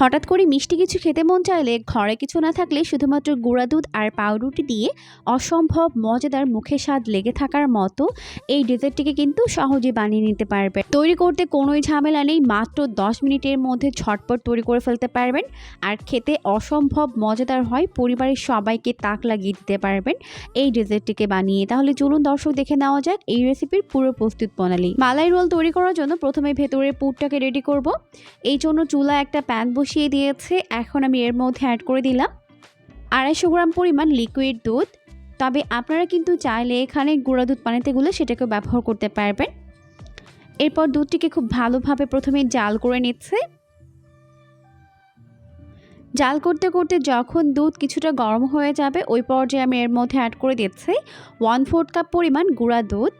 হঠাৎ করে মিষ্টি কিছু খেতে মন চাইলে ঘরে কিছু না থাকলে শুধুমাত্র গুঁড়া দুধ আর পাউরুটি দিয়ে অসম্ভব মজাদার মুখে স্বাদ লেগে থাকার মতো এই ডেজার্টটিকে কিন্তু সহজে বানিয়ে নিতে পারবেন। তৈরি করতে কোনোই ঝামেলা নেই, মাত্র দশ মিনিটের মধ্যে ঝটপট তৈরি করে ফেলতে পারবেন। আর খেতে অসম্ভব মজাদার হয়, পরিবারের সবাইকে তাক লাগিয়ে দিতে পারবেন এই ডেজার্টটিকে বানিয়ে। তাহলে চলুন দর্শক দেখে নেওয়া যাক এই রেসিপির পুরো প্রস্তুত প্রণালী। মালাই রোল তৈরি করার জন্য প্রথমে ভেতরের পুরটাকে রেডি করব। এই জন্য চুলা একটা প্যান বসিয়ে দিয়েছে, এখন আমি এর মধ্যে অ্যাড করে দিলাম। আড়াইশো গ্রাম পরিমাণ লিকুইড দুধ। তবে আপনারা কিন্তু চাইলে এখানে গুঁড়া দুধ পানিতে গুলে সেটাকে ব্যবহার করতে পারবেন। এরপর দুধটিকে খুব ভালোভাবে প্রথমে জাল করে নিচ্ছে। জাল করতে করতে যখন দুধ কিছুটা গরম হয়ে যাবে, ওই পর্যায়ে আমি এর মধ্যে অ্যাড করে দিচ্ছি ওয়ান ফোর্থ কাপ পরিমাণ গুঁড়া দুধ।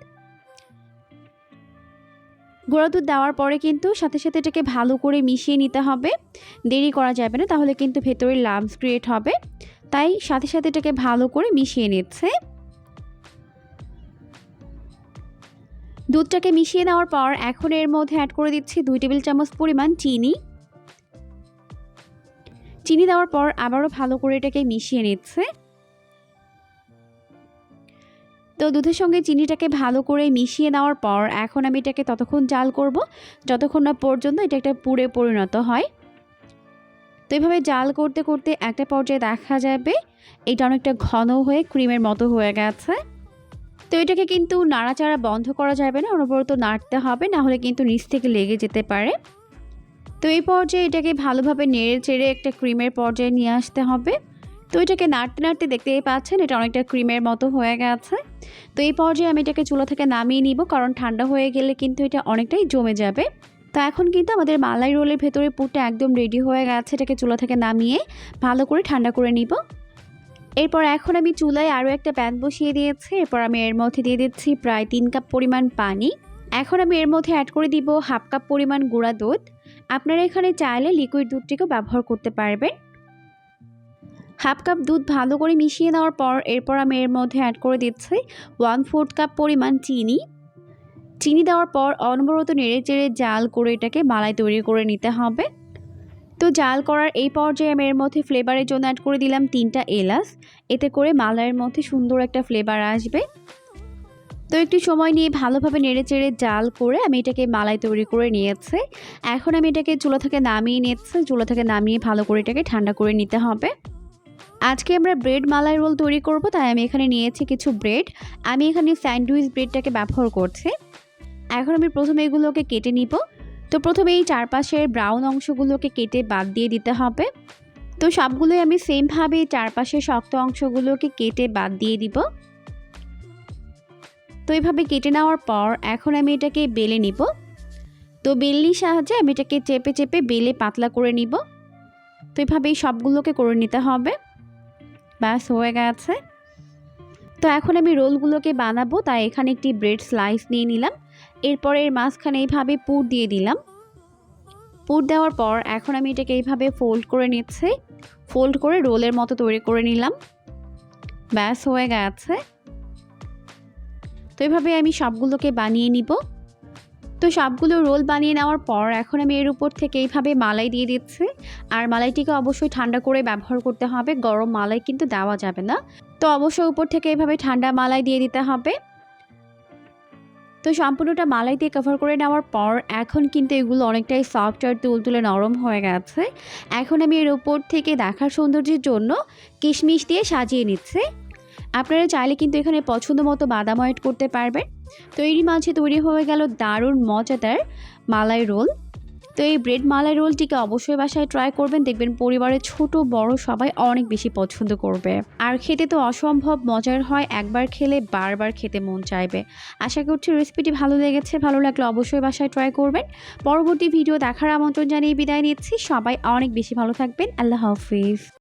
গুঁড়া দুধ দেওয়ার পরে কিন্তু সাথে সাথে এটাকে ভালো করে মিশিয়ে নিতে হবে। দেরি করা যাবে না, তাহলে কিন্তু ভেতরে লামস ক্রিয়েট হবে। তাই সাথে সাথে এটাকে ভালো করে মিশিয়ে নিচ্ছে। দুধটাকে মিশিয়ে নেওয়ার পর এখন এর মধ্যে অ্যাড করে দিচ্ছি দুই টেবিল চামচ পরিমাণ চিনি। চিনি দেওয়ার পর আবারও ভালো করে এটাকে মিশিয়ে নিচ্ছে। তো দুধের সঙ্গে চিনিটাকে ভালো করে মিশিয়ে নেওয়ার পর এখন আমি এটাকে ততক্ষণ জাল করব। যতক্ষণ না পর্যন্ত এটা একটা পুরে পরিণত হয়। তো এইভাবে জাল করতে করতে একটা পর্যায়ে দেখা যাবে, এটা অনেকটা ঘন হয়ে ক্রিমের মতো হয়ে গেছে। তো এটাকে কিন্তু নাড়াচাড়া বন্ধ করা যাবে না, অনবরত নাড়তে হবে, না হলে কিন্তু নিচ থেকে লেগে যেতে পারে। তো এই পর্যায়ে এটাকে ভালোভাবে নেড়ে চেড়ে একটা ক্রিমের পর্যায়ে নিয়ে আসতে হবে। তো এটাকে নাড়তে নাড়তে দেখতেই পাচ্ছেন, এটা অনেকটা ক্রিমের মতো হয়ে গেছে। তো এই পর্যায়ে আমি এটাকে চুলা থেকে নামিয়ে নিব, কারণ ঠান্ডা হয়ে গেলে কিন্তু এটা অনেকটাই জমে যাবে। তো এখন কিন্তু আমাদের মালাই রোলের ভেতরে পুরটা একদম রেডি হয়ে গেছে, এটাকে চুলা থেকে নামিয়ে ভালো করে ঠান্ডা করে নিব। এরপর এখন আমি চুলায় আরও একটা প্যান বসিয়ে দিয়েছি, এরপর আমি এর মধ্যে দিয়ে দিচ্ছি প্রায় তিন কাপ পরিমাণ পানি। এখন আমি এর মধ্যে অ্যাড করে দিব হাফ কাপ পরিমাণ গুঁড়া দুধ। আপনারা এখানে চাইলে লিকুইড দুধটিকেও ব্যবহার করতে পারবেন। হাফ কাপ দুধ ভালো করে মিশিয়ে নেওয়ার পর এরপর আমি এর মধ্যে অ্যাড করে দিচ্ছি ওয়ান ফোর্থ কাপ পরিমাণ চিনি। চিনি দেওয়ার পর অনবরত নেড়ে চেড়ে জাল করে এটাকে মালাই তৈরি করে নিতে হবে। তো জাল করার এই পর্যায়ে আমি এর মধ্যে ফ্লেভারের জন্য অ্যাড করে দিলাম তিনটা এলাচ। এতে করে মালাইয়ের মধ্যে সুন্দর একটা ফ্লেভার আসবে। তো একটু সময় নিয়ে ভালোভাবে নেড়ে চেড়ে জাল করে আমি এটাকে মালাই তৈরি করে নিয়েছি। এখন আমি এটাকে চুলা থেকে নামিয়ে নিয়েছি চুলা থেকে নামিয়ে ভালো করে এটাকে ঠান্ডা করে নিতে হবে। আজকে আমরা ব্রেড মালাই রোল তৈরি করব, তাই আমি এখানে নিয়েছি কিছু ব্রেড আমি এখানে স্যান্ডউইচ ব্রেডটাকে ব্যবহার করছি। এখন আমি প্রথমে এগুলোকে কেটে নিব। তো প্রথমে এই চারপাশের ব্রাউন অংশগুলোকে কেটে বাদ দিয়ে দিতে হবে। তো সবগুলোই আমি সেমভাবে চারপাশের শক্ত অংশগুলোকে কেটে বাদ দিয়ে দিব। তো এইভাবে কেটে নেওয়ার পর এখন আমি এটাকে বেলে নিব। তো বেলনির সাহায্যে আমি এটাকে চেপে চেপে বেলে পাতলা করে নিব। তো এইভাবেই সবগুলোকে করে নিতে হবে। ব্যাস, হয়ে গেছে। তো এখন আমি রোলগুলোকে বানাবো, তাই এখানে একটি ব্রেড স্লাইস নিয়ে নিলাম। এরপরে এর মাঝখানে এইভাবে পুর দিয়ে দিলাম। পুর দেওয়ার পর এখন আমি এটাকে এইভাবে ফোল্ড করে নিচ্ছি। ফোল্ড করে রোলের মতো তৈরি করে নিলাম। ব্যাস, হয়ে গেছে। তো এইভাবে আমি সবগুলোকে বানিয়ে নিব। তো সবগুলো রোল বানিয়ে নেওয়ার পর এখন আমি এর উপর থেকে এইভাবে মালাই দিয়ে দিচ্ছি। আর মালাইটিকে অবশ্যই ঠান্ডা করে ব্যবহার করতে হবে, গরম মালাই কিন্তু দেওয়া যাবে না। তো অবশ্যই উপর থেকে এইভাবে ঠান্ডা মালাই দিয়ে দিতে হবে। তো সম্পূর্ণটা মালাই দিয়ে কভার করে নেওয়ার পর এখন কিন্তু এগুলো অনেকটাই সফট আর তুলতুলে নরম হয়ে গেছে। এখন আমি এর উপর থেকে দেখার সৌন্দর্যের জন্য কিশমিশ দিয়ে সাজিয়ে নিচ্ছে। আপনারা চাইলে কিন্তু এখানে পছন্দ মতো বাদাম অ্যাড করতে পারবেন। তো এরই মাঝে তৈরি হয়ে গেল দারুণ মজাদার মালাই রোল। তো এই ব্রেড মালাই রোলটিকে অবশ্যই বাসায় ট্রাই করবেন। দেখবেন পরিবারের ছোট, বড় সবাই অনেক বেশি পছন্দ করবে। আর খেতে তো অসম্ভব মজার হয়, একবার খেলে বারবার খেতে মন চাইবে। আশা করছি রেসিপিটি ভালো লেগেছে। ভালো লাগলে অবশ্যই বাসায় ট্রাই করবেন। পরবর্তী ভিডিও দেখার আমন্ত্রণ জানিয়ে বিদায় নিচ্ছি। সবাই অনেক বেশি ভালো থাকবেন। আল্লাহ হাফিজ।